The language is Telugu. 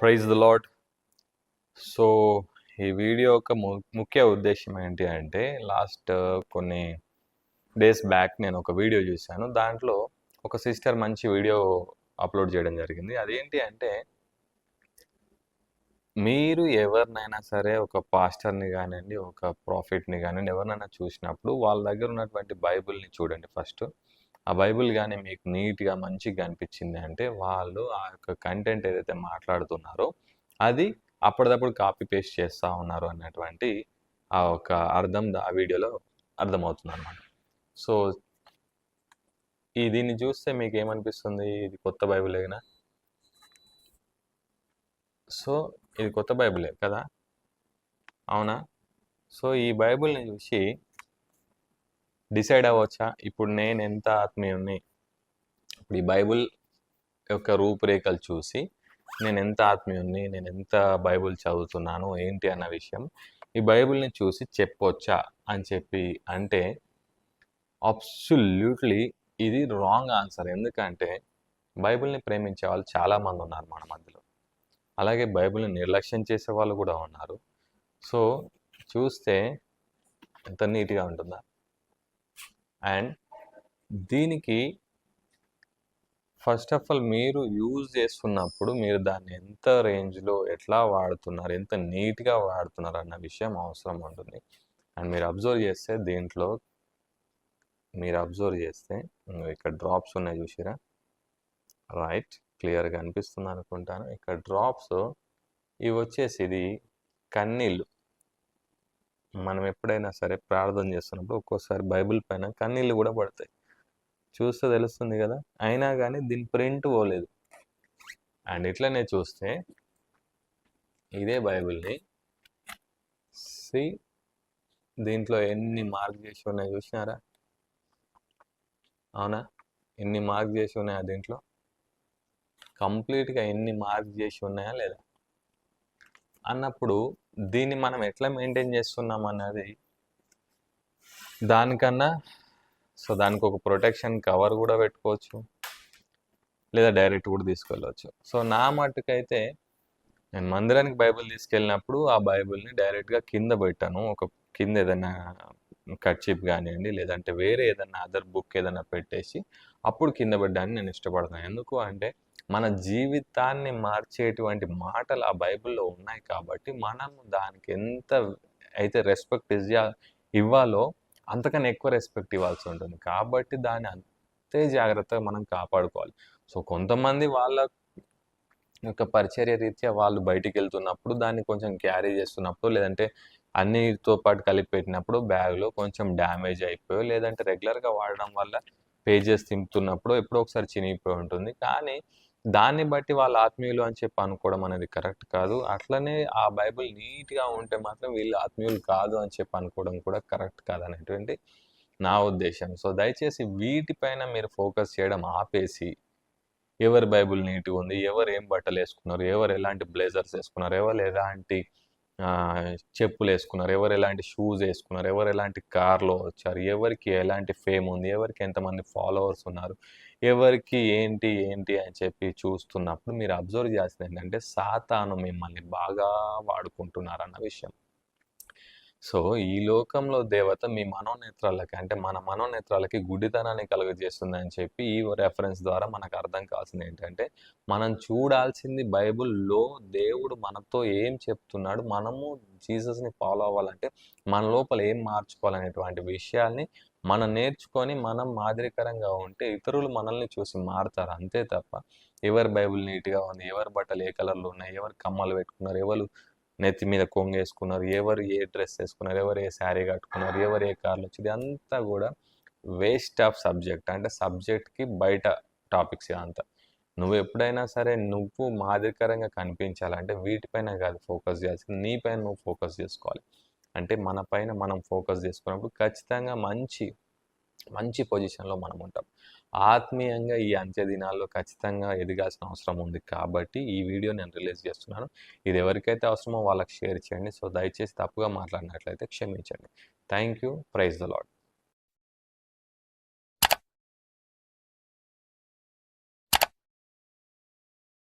ప్రైజ్ ద లాడ్ సో ఈ వీడియో యొక్క ము- ముఖ్య ఉద్దేశం ఏంటి అంటే లాస్ట్ కొన్ని డేస్ బ్యాక్ నేను ఒక వీడియో చూశాను. దాంట్లో ఒక సిస్టర్ మంచి వీడియో అప్లోడ్ చేయడం జరిగింది. అదేంటి అంటే మీరు ఎవరినైనా సరే ఒక పాస్టర్ని కానివ్వండి ఒక ప్రాఫిట్ని కానివ్వండి ఎవరినైనా చూసినప్పుడు వాళ్ళ దగ్గర ఉన్నటువంటి బైబిల్ని చూడండి ఫస్ట్. ఆ బైబిల్ కానీ మీకు నీట్గా మంచిగా అనిపించింది అంటే వాళ్ళు ఆ యొక్క కంటెంట్ ఏదైతే మాట్లాడుతున్నారో అది అప్పటిదప్పుడు కాపీ పేస్ట్ చేస్తూ ఉన్నారు అన్నటువంటి ఆ ఒక అర్థం ఆ వీడియోలో అర్థమవుతుంది అనమాట సో ఈ దీన్ని చూస్తే మీకు ఏమనిపిస్తుంది ఇది కొత్త బైబిలేనా సో ఇది కొత్త బైబిలే కదా? అవునా? సో ఈ బైబిల్ని చూసి డిసైడ్ అవ్వచ్చా? ఇప్పుడు నేను ఎంత ఆత్మీయుని ఇప్పుడు ఈ బైబిల్ యొక్క రూపురేఖలు చూసి నేను ఎంత ఆత్మీయుని నేను ఎంత బైబిల్ చదువుతున్నాను? ఏంటి అన్న విషయం ఈ బైబిల్ని చూసి చెప్పొచ్చా అని చెప్పి అంటే అబ్సల్యూట్లీ ఇది రాంగ్ ఆన్సర్. ఎందుకంటే బైబిల్ని ప్రేమించే వాళ్ళు చాలామంది ఉన్నారు మన మధ్యలో. అలాగే బైబిల్ని నిర్లక్ష్యం చేసే వాళ్ళు కూడా ఉన్నారు. సో చూస్తే ఎంత నీట్గా ఉంటుందా? అండ్ దీనికి ఫస్ట్ ఆఫ్ ఆల్ మీరు యూజ్ చేస్తున్నప్పుడు మీరు దాన్ని ఎంత రేంజ్లో ఎట్లా వాడుతున్నారు ఎంత నీట్గా వాడుతున్నారు అన్న విషయం అవసరం ఉంటుంది. అండ్ మీరు అబ్జర్వ్ చేస్తే దీంట్లో మీరు అబ్జర్వ్ చేస్తే ఇక్కడ డ్రాప్స్ ఉన్నాయి చూసిరా? రైట్ క్లియర్గా అనిపిస్తుంది అనుకుంటాను. ఇక్కడ డ్రాప్స్ ఇవి వచ్చేసి ఇది కన్నీళ్ళు. మనం ఎప్పుడైనా సరే ప్రార్థన చేస్తున్నప్పుడు ఒక్కోసారి బైబిల్ పైన కన్నీళ్ళు కూడా పడతాయి. చూస్తే తెలుస్తుంది కదా! అయినా కానీ దీని ప్రింట్ పోలేదు. అండ్ ఇట్లనే చూస్తే ఇదే బైబిల్ని సి దీంట్లో ఎన్ని మార్క్ చేసి ఉన్నాయి చూసినారా? అవునా? ఎన్ని మార్క్ చేసి ఉన్నాయా దీంట్లో? కంప్లీట్గా ఎన్ని మార్క్ చేసి ఉన్నాయా లేదా? అన్నప్పుడు దీన్ని మనం ఎట్లా మెయింటైన్ చేస్తున్నాం అన్నది దానికన్నా సో దానికి ఒక ప్రొటెక్షన్ కవర్ కూడా పెట్టుకోవచ్చు. లేదా డైరెక్ట్ కూడా తీసుకెళ్ళవచ్చు సో నా మట్టుకైతే నేను మందిరానికి బైబిల్ తీసుకెళ్ళినప్పుడు ఆ బైబిల్ని డైరెక్ట్గా కింద పెట్టాను. ఒక కింద ఏదైనా కట్చిప్ కానివ్వండి లేదంటే వేరే ఏదైనా అదర్ బుక్ ఏదైనా పెట్టేసి అప్పుడు కింద పెట్టడానికి నేను ఇష్టపడతాను. ఎందుకు అంటే మన జీవితాన్ని మార్చేటువంటి మాటలు ఆ బైబిల్లో ఉన్నాయి కాబట్టి మనం దానికి ఎంత అయితే రెస్పెక్ట్ ఇవ్వా ఇవ్వాలో అంతకన్నా ఎక్కువ రెస్పెక్ట్ ఇవ్వాల్సి ఉంటుంది. కాబట్టి దాన్ని అంతే జాగ్రత్తగా మనం కాపాడుకోవాలి. సో కొంతమంది వాళ్ళ యొక్క పరిచర్య రీత్యా వాళ్ళు బయటికి వెళ్తున్నప్పుడు దాన్ని కొంచెం క్యారీ చేస్తున్నప్పుడు లేదంటే అన్నితో పాటు కలిపి పెట్టినప్పుడు బ్యాగ్లో కొంచెం డ్యామేజ్ అయిపోయో లేదంటే రెగ్యులర్గా వాడడం వల్ల పేజెస్ తింపుతున్నప్పుడు ఎప్పుడో ఒకసారి చినిగిపోయి ఉంటుంది. కానీ దాన్ని బట్టి వాళ్ళ ఆత్మీయులు అని చెప్పి అనుకోవడం అనేది కరెక్ట్ కాదు. అట్లనే ఆ బైబిల్ నీట్గా ఉంటే మాత్రం వీళ్ళు ఆత్మీయులు కాదు అని చెప్పి అనుకోవడం కూడా కరెక్ట్ కాదు అనేటువంటి నా ఉద్దేశం. సో దయచేసి వీటిపైన మీరు ఫోకస్ చేయడం ఆపేసి ఎవరి బైబిల్ నీట్గా ఉంది ఎవరు ఏం బట్టలు వేసుకున్నారు ఎవరు ఎలాంటి బ్లేజర్స్ వేసుకున్నారు ఎవరు ఎలాంటి చెప్పులు వేసుకున్నారు ఎవరు ఎలాంటి షూస్ వేసుకున్నారు? ఎవరు ఎలాంటి కార్లో వచ్చారు? ఎవరికి ఎలాంటి ఫేమ్ ఉంది? ఎవరికి ఎంతమంది ఫాలోవర్స్ ఉన్నారు? ఎవరికి ఏంటి ఏంటి అని చెప్పి చూస్తున్నప్పుడు మీరు అబ్జర్వ్ చేయాల్సింది ఏంటంటే సాతాను మిమ్మల్ని బాగా వాడుకుంటున్నారు అన్న విషయం. సో ఈ లోకంలో దేవత మీ మనోనేత్రాలకి అంటే మన మనోనేత్రాలకి గుడ్డితనాన్ని కలుగజేస్తుంది అని చెప్పి ఈ రెఫరెన్స్ ద్వారా మనకు అర్థం కావాల్సింది ఏంటంటే మనం చూడాల్సింది బైబిల్లో దేవుడు మనతో ఏం చెప్తున్నాడు మనము జీసస్ని ఫాలో అవ్వాలంటే మన లోపల ఏం మార్చుకోవాలనేటువంటి విషయాల్ని మనం నేర్చుకొని మనం మాదిరికరంగా ఉంటే ఇతరులు మనల్ని చూసి మారుతారు అంతే తప్ప ఎవరి బైబిల్ నీట్గా ఉంది ఎవరి బట్టలు ఏ కలర్లో ఉన్నాయి ఎవరు కమ్మలు పెట్టుకున్నారు ఎవరు నెత్తి మీద కొంగు వేసుకున్నారు. ఎవరు ఏ డ్రెస్ వేసుకున్నారు? ఎవరు ఏ శారీ కట్టుకున్నారు? ఎవరు ఏ కార్లు వచ్చింది అంతా కూడా వేస్ట్ ఆఫ్ సబ్జెక్ట్ అంటే సబ్జెక్ట్కి బయట టాపిక్స్ అంతా. నువ్వు ఎప్పుడైనా సరే నువ్వు మాదిరికరంగా కనిపించాలంటే వీటిపైన కాదు ఫోకస్ చేయాల్సింది. నీపైన నువ్వు ఫోకస్ చేసుకోవాలి. అంటే మన పైన మనం ఫోకస్ చేసుకున్నప్పుడు ఖచ్చితంగా మంచి మంచి పొజిషన్లో మనం ఉంటాం. ఆత్మీయంగా ఈ అంత్య దినాల్లో ఖచ్చితంగా ఎదగాల్సిన అవసరం ఉంది. కాబట్టి ఈ వీడియో నేను రిలీజ్ చేస్తున్నాను. ఇది ఎవరికైతే అవసరమో వాళ్ళకి షేర్ చేయండి. సో దయచేసి తప్పుగా మాట్లాడినట్లయితే క్షమించండి. Thank you praise the Lord